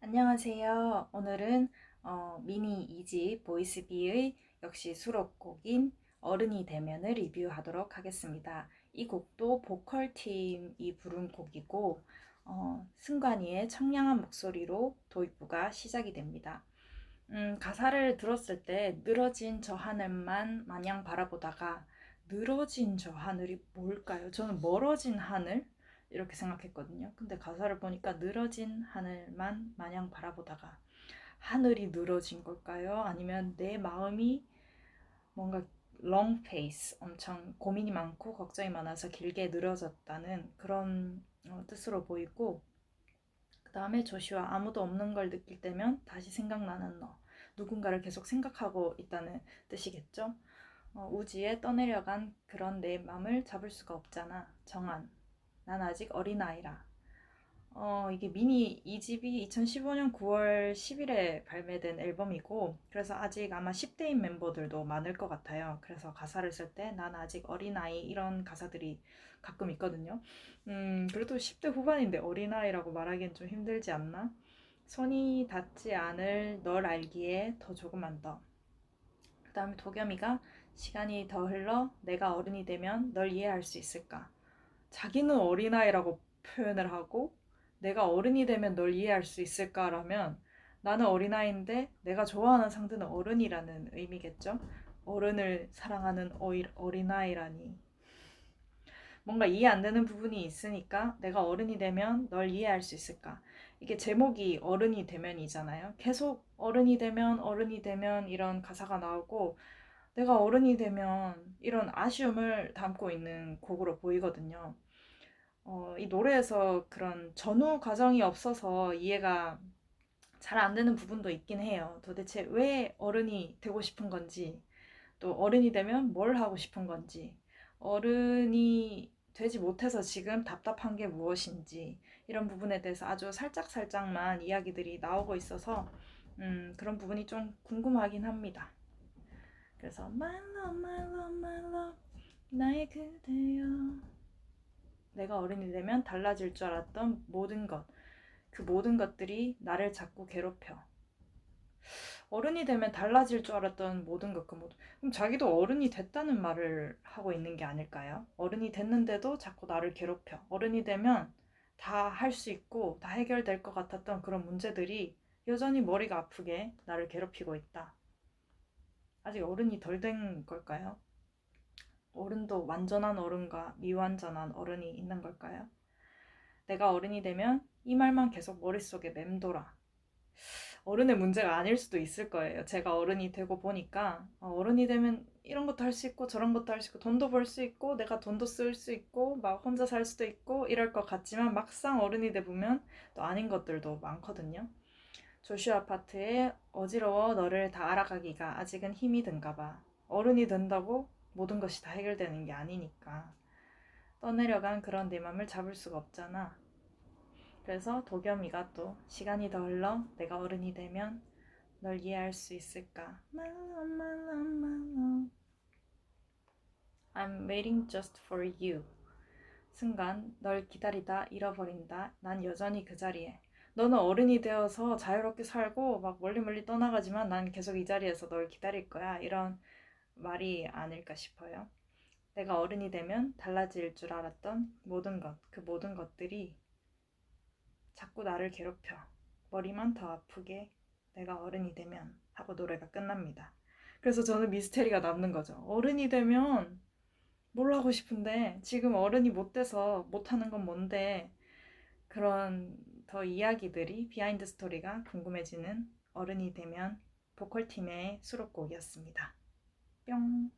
안녕하세요. 오늘은 어, 미니 이집 보이스비의 역시 수록곡인 어른이 되면을 리뷰하도록 하겠습니다. 이 곡도 보컬 팀이 부른 곡이고 어, 승관이의 청량한 목소리로 도입부가 시작이 됩니다. 음, 가사를 들었을 때 늘어진 저 하늘만 마냥 바라보다가 늘어진 저 하늘이 뭘까요? 저는 멀어진 하늘 이렇게 생각했거든요. 근데 가사를 보니까 늘어진 하늘만 마냥 바라보다가 하늘이 늘어진 걸까요? 아니면 내 마음이 뭔가 long face 엄청 고민이 많고 걱정이 많아서 길게 늘어졌다는 그런 어, 뜻으로 보이고 그 다음에 조슈아 아무도 없는 걸 느낄 때면 다시 생각나는 너 누군가를 계속 생각하고 있다는 뜻이겠죠. 어, 우지에 떠내려간 그런 내 맘을 잡을 수가 없잖아 정한 난 아직 어린아이라. 어, 이게 미니 2집이 2015년 9월 10일에 발매된 앨범이고, 그래서 아직 아마 10대인 멤버들도 많을 것 같아요. 그래서 가사를 쓸 때, 난 아직 어린아이, 이런 가사들이 가끔 있거든요. 음, 그래도 10대 후반인데 어린아이라고 말하기엔 좀 힘들지 않나? 손이 닿지 않을 널 알기에 더 조금만 더. 그 다음에 도겸이가 시간이 더 흘러 내가 어른이 되면 널 이해할 수 있을까? 자기는 어린아이라고 표현을 하고 내가 어른이 되면 널 이해할 수 있을까라면 나는 어린아이인데 내가 좋아하는 상대는 어른이라는 의미겠죠? 어른을 사랑하는 어린아이라니. 뭔가 이해 안 되는 부분이 있으니까 내가 어른이 되면 널 이해할 수 있을까? 이게 제목이 어른이 되면이잖아요. 계속 어른이 되면 어른이 되면 이런 가사가 나오고 내가 어른이 되면 이런 아쉬움을 담고 있는 곡으로 보이거든요. 어, 이 노래에서 그런 전후 과정이 없어서 이해가 잘 안 되는 부분도 있긴 해요. 도대체 왜 어른이 되고 싶은 건지, 또 어른이 되면 뭘 하고 싶은 건지, 어른이 되지 못해서 지금 답답한 게 무엇인지, 이런 부분에 대해서 아주 살짝살짝만 이야기들이 나오고 있어서, 음, 그런 부분이 좀 궁금하긴 합니다. 그래서 my love, my love, my love, 나의 그대여. 내가 어른이 되면 달라질 줄 알았던 모든 것, 그 모든 것들이 나를 자꾸 괴롭혀. 어른이 되면 달라질 줄 알았던 모든 것, 그 모든. 그럼 자기도 어른이 됐다는 말을 하고 있는 게 아닐까요? 어른이 됐는데도 자꾸 나를 괴롭혀. 어른이 되면 다 할 수 있고 다 해결될 것 같았던 그런 문제들이 여전히 머리가 아프게 나를 괴롭히고 있다. 아직 어른이 덜 된 걸까요? 어른도 완전한 어른과 미완전한 어른이 있는 걸까요? 내가 어른이 되면 이 말만 계속 머릿속에 맴돌아. 어른의 문제가 아닐 수도 있을 거예요. 제가 어른이 되고 보니까 어, 어른이 되면 이런 것도 할 수 있고 저런 것도 할 수 있고 돈도 벌 수 있고 내가 돈도 쓸 수 있고 막 혼자 살 수도 있고 이럴 것 같지만 막상 어른이 돼 보면 또 아닌 것들도 많거든요. 조슈 아 파트에 어지러워 너를 다 알아가기가 아직은 힘이 든가 봐. 어른이 된다고 모든 것이 다 해결되는 게 아니니까. 떠내려간 그런 내 맘을 잡을 수가 없잖아. 그래서 도겸이가 또 시간이 더 흘러 내가 어른이 되면 널 이해할 수 있을까? I'm waiting just for you. 순간 널 기다리다 잃어버린다. 난 여전히 그 자리에. 너는 어른이 되어서 자유롭게 살고 막 멀리 멀리 떠나가지만 난 계속 이 자리에서 널 기다릴 거야. 이런 말이 아닐까 싶어요. 내가 어른이 되면 달라질 줄 알았던 모든 것, 그 모든 것들이 자꾸 나를 괴롭혀. 머리만 더 아프게 내가 어른이 되면 하고 노래가 끝납니다. 그래서 저는 미스테리가 남는 거죠. 어른이 되면 뭘 하고 싶은데 지금 어른이 못 돼서 못 하는 건 뭔데 그런 더 이야기들이 비하인드 스토리가 궁금해지는 어른이 되면 보컬팀의 수록곡이었습니다. 뿅.